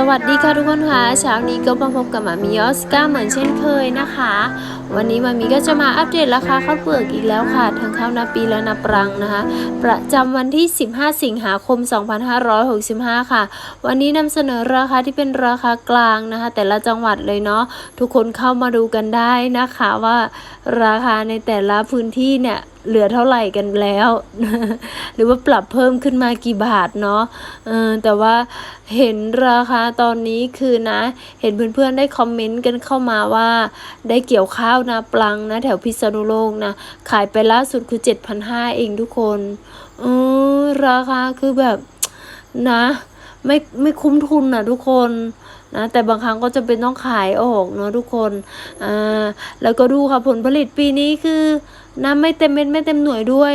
สวัสดีค่ะทุกคนค่ะเช้านี้ก็มาพบกับมามีออสกาเหมือนเช่นเคยนะคะ วันนี้มามีก็จะมาอัปเดตราคาข้าวเปลือกอีกแล้วค่ะ ทั้งข้าวนาปีและนาปรังนะคะ ประจำวันที่ 15 สิงหาคม 2565 ค่ะ วันนี้นำเสนอราคาที่เป็นราคากลางนะคะ แต่ละจังหวัดเลยเนาะทุกคนเข้ามาดูกันได้นะคะว่าราคาในแต่ละพื้นที่เนี่ยเหลือเท่าไหร่กันแล้ว หรือว่าปรับเพิ่มขึ้นมากี่บาทเนาะเออแต่ว่าเห็นราคาตอนนี้คือนะ เห็นเพื่อนๆได้คอมเมนต์กันเข้ามาว่า ได้เกี่ยวข้าวนาปลังนะแถวพิษณุโลกนะขายไปล่าสุดคือ7,500เองทุกคนเออราคาคือแบบนะ ไม่ไม่คุ้มทุนนะทุกคนนะแต่บางครั้งก็จะเป็นต้องขายออกเนาะทุกคนอ่าแล้วก็ดูค่ะผลผลิตปีนี้คือ น้ำไม่เต็มเม็ดไม่เต็มหน่วยด้วย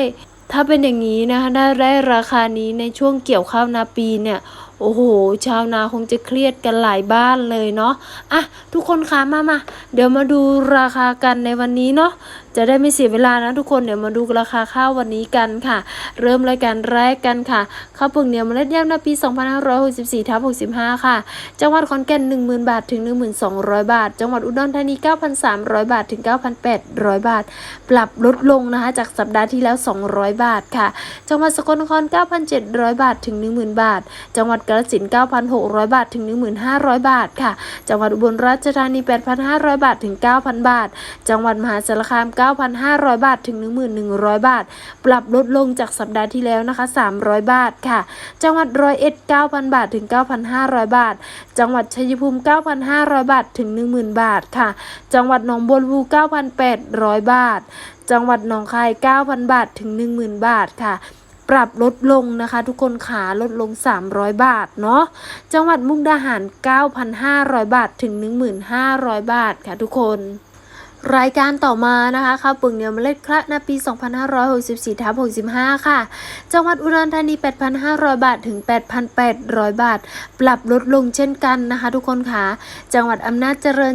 ถ้าเป็นอย่างนี้นะคะได้ได้ราคานี้ในช่วงเกี่ยวข้าวนาปีเนี่ยโอ้โห ชาวนาคงจะเครียดกันหลายบ้านเลยเนาะ อะ ทุกคนคะมามา เดี๋ยวมาดูราคากันในวันนี้เนาะ จะได้ไม่เสียเวลานะทุกคนเดี๋ยวมาดูราคาข้าววันนี้กันค่ะ เริ่มรายการแรกกันค่ะข้าวเปลือกเหนียวเมล็ดย่ำนาปี 2564ทับ65 ค่ะ จังหวัดขอนแก่น 10,000 บาทถึง 1200 บาท จังหวัดอุดรธานี 9,300 บาทถึง 9,800 บาท ปรับลดลงนะคะจากสัปดาห์ที่แล้ว 200 บาทค่ะ จังหวัดสกลนคร 9,700 บาทถึง 10,000 บาท จังหวัดกาฬสินธุ์9,600 บาทถึง 1,500 บาทค่ะ จังหวัดอุบลราชธานี 8,500 บาทถึง 9,000 บาท จังหวัดมหาสารคาม9,500 บาท ถึง1,100 บาท ปรับลดลงจากสัปดาห์ที่แล้วนะคะ 300 บาทค่ะ จังหวัดร้อยเอ็ด9,000 บาท ถึง 9,500 บาท จังหวัดชัยภูมิ 9,500 บาท ถึง 10,000 บาทค่ะ จังหวัดหนองบัวลำพู9,800 บาท จังหวัดหนองคาย 9,000 บาท ถึง 10,000 บาทค่ะปรับลดลงนะคะ ทุกคนขาลดลง 300 บาทเนาะจังหวัดมุกดาหาร 9,500 บาทถึง 1,500 บาทค่ะทุกคน รายการต่อมานะคะข้าวเปลือกเหนียวเมล็ดคละนาปี 2564ทับ65 ค่ะ จังหวัดอุดรธานี 8,500 บาท ถึง 8,800 บาท ปรับลดลงเช่นกันนะคะ ทุกคนค่ะ จังหวัดอำนาจเจริญ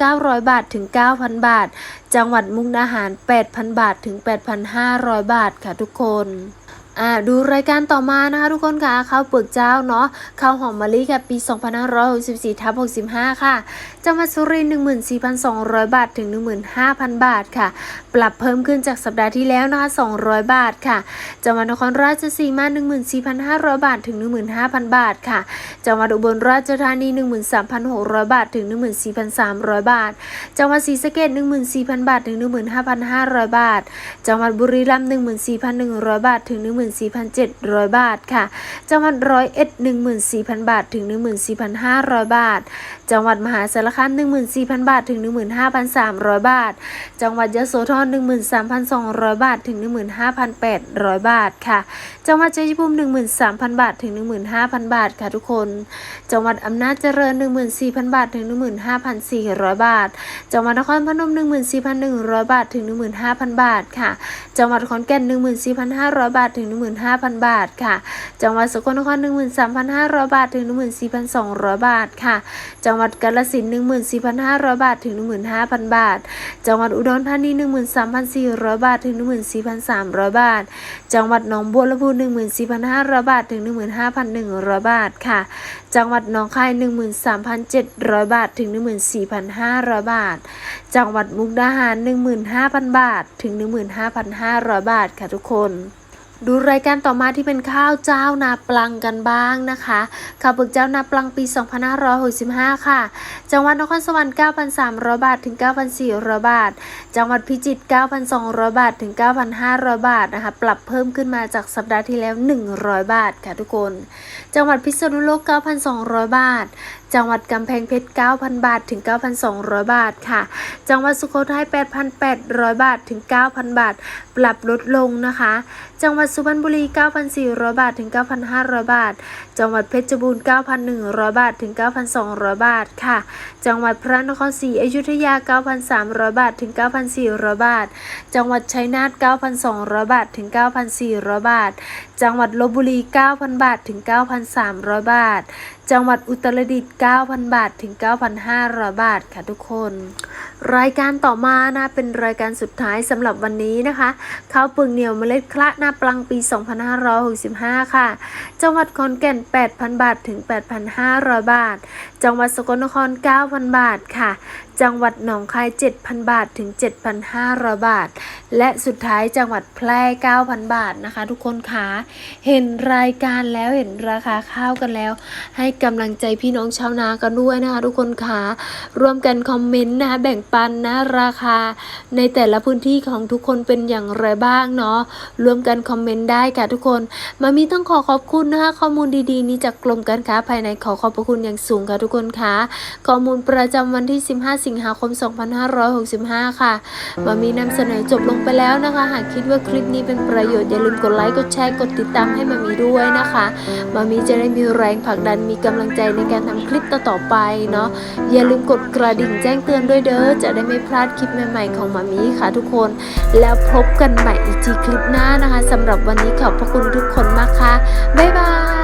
7,900 บาท ถึง 9,000 บาท จังหวัดมุกดาหาร 8,000 บาท ถึง 8,500 บาทค่ะทุกคน อ่าดูรายการต่อมานะคะทุกคนค่ะข้าวเปลือกเจ้าเนาะข้าวหอมมะลิค่ะปี 2564ทับ65 ค่ะจังหวัดสุรินทร์14,200 บาทถึง 15,000 บาทค่ะ ปรับเพิ่มขึ้นจากสัปดาห์ที่แล้วนะคะ200 บาทค่ะจังหวัดนครราชสีมา14,500 บาทถึง 15,000 บาทค่ะจังหวัดอุบลราชธานี 13,600 บาทถึง 14,300 บาท จังหวัดศรีสะเกษ14,000 บาทถึง 15,500 บาท จังหวัดบุรีรัมย์14,100 บาทถึง 1 14,700 บาทค่ะ จังหวัดร้อยเอ็ด14,000 บาท ถึง 14,500 บาท จังหวัดมหาสารคาม14,000 บาท ถึง 15,300 บาท จังหวัดยะโสธร13,200 บาท ถึง 15,800 บาทค่ะ จังหวัดชัยภูมิ13,000 บาท ถึง 15,000 บาทค่ะทุกคน จังหวัดอำนาจเจริญ14,000 บาท ถึง 15,400 บาท จังหวัดนครพนม14,100 บาท ถึง 15,000 บาทค่ะ จังหวัดขอนแก่น14,500 บาท ถึง15,000 บาทค่ะ จังหวัดสกลนคร 13,500 บาท ถึง 14,200 บาทค่ะ จังหวัดกาฬสินธุ์14,500 บาท ถึง 15,000 บาท จังหวัดอุดรธานี 13,400 บาท ถึง 14,300 บาท จังหวัดหนองบัวลำพู14,500 บาท ถึง 15,100 บาทค่ะ จังหวัดหนองคาย 13,700 บาท ถึง 14,500 บาท จังหวัดมุกดาหาร 15,000 บาท ถึง 15,500 บาทค่ะทุกคน ดูรายการต่อมาที่เป็นข้าวเจ้านาปลังกันบ้างนะคะข้าวเปลือกเจ้านาปลังปี 2565 ค่ะ จังหวัดนครสวรรค์ 9,300 บาทถึง 9,400 บาท จังหวัดพิจิตร 9,200 บาทถึง 9,500 บาทนะคะ ปรับเพิ่มขึ้นมาจากสัปดาห์ที่แล้ว 100 บาทค่ะทุกคน จังหวัดพิษณุโลก 9,200 บาท จังหวัดกำแพงเพชร 9,000 บาทถึง 9,200 บาทค่ะ จังหวัดสุโขทัย 8,800 บาทถึง 9,000 บาท ปรับลดลงนะคะ จังหวัดสุพรรณบุรี 9,400 บาทถึง 9,500 บาท จังหวัดเพชรบูรณ์ 9,100 บาทถึง 9,200 บาทค่ะ จังหวัดพระนครศรีอยุธยา 9,300 บาทถึง 9,400 บาท จังหวัดชัยนาท 9,200 บาทถึง 9,400 บาท จังหวัดลบบุรี 9,000 บาทถึง 9,300 บาท จังหวัดอุตรดิตถ์9,000 บาทถึง 9,500 บาทค่ะทุกคน รายการต่อมานะเป็นรายการสุดท้ายสำหรับวันนี้นะคะข้าวเปลือกเหนียวเมล็ดคละหน้าปลังปี 2565 ค่ะ จังหวัดขอนแก่น 8,000 บาทถึง 8,500 บาท จังหวัดสกลนคร 9,000 บาทค่ะ จังหวัดหนองคาย 7,000 บาทถึง 7,500 บาท และสุดท้ายจังหวัดแพร่ 9,000 บาทนะคะ ทุกคนคะเห็นรายการแล้วเห็นราคาข้าวกันแล้วให้กำลังใจพี่น้องชาวนากันด้วยนะคะทุกคนคะร่วมกันคอมเมนต์นะคะแบ่งปันนะราคา ในแต่ละพื้นที่ของทุกคนเป็นอย่างไรบ้างเนาะร่วมกันคอมเมนต์ได้ค่ะทุกคนมามีต้องขอขอบคุณนะคะข้อมูลดีๆ นี้จากกรมการค้าภายในขอขอบพระคุณอย่างสูงค่ะทุกคนคะข้อมูลประจำวันที่ 15 สิงหาคม 2565 ค่ะมามีนำเสนอจบลงไปแล้วนะคะ หากคิดว่าคลิปนี้เป็นประโยชน์อย่าลืมกดไลค์กดแชร์กดติดตามให้มามีด้วยนะคะมามีจะได้มีแรงผลักดันมีกำลังใจในการทำคลิปต่อๆไปเนาะอย่าลืมกดกระดิ่งแจ้งเตือนด้วยเด้อจะได้ไม่พลาดคลิปใหม่ๆของมามีค่ะทุกคน แล้วพบกันใหม่อีกทีคลิปหน้านะคะสำหรับวันนี้ขอบพระคุณทุกคนมากค่ะบ๊าย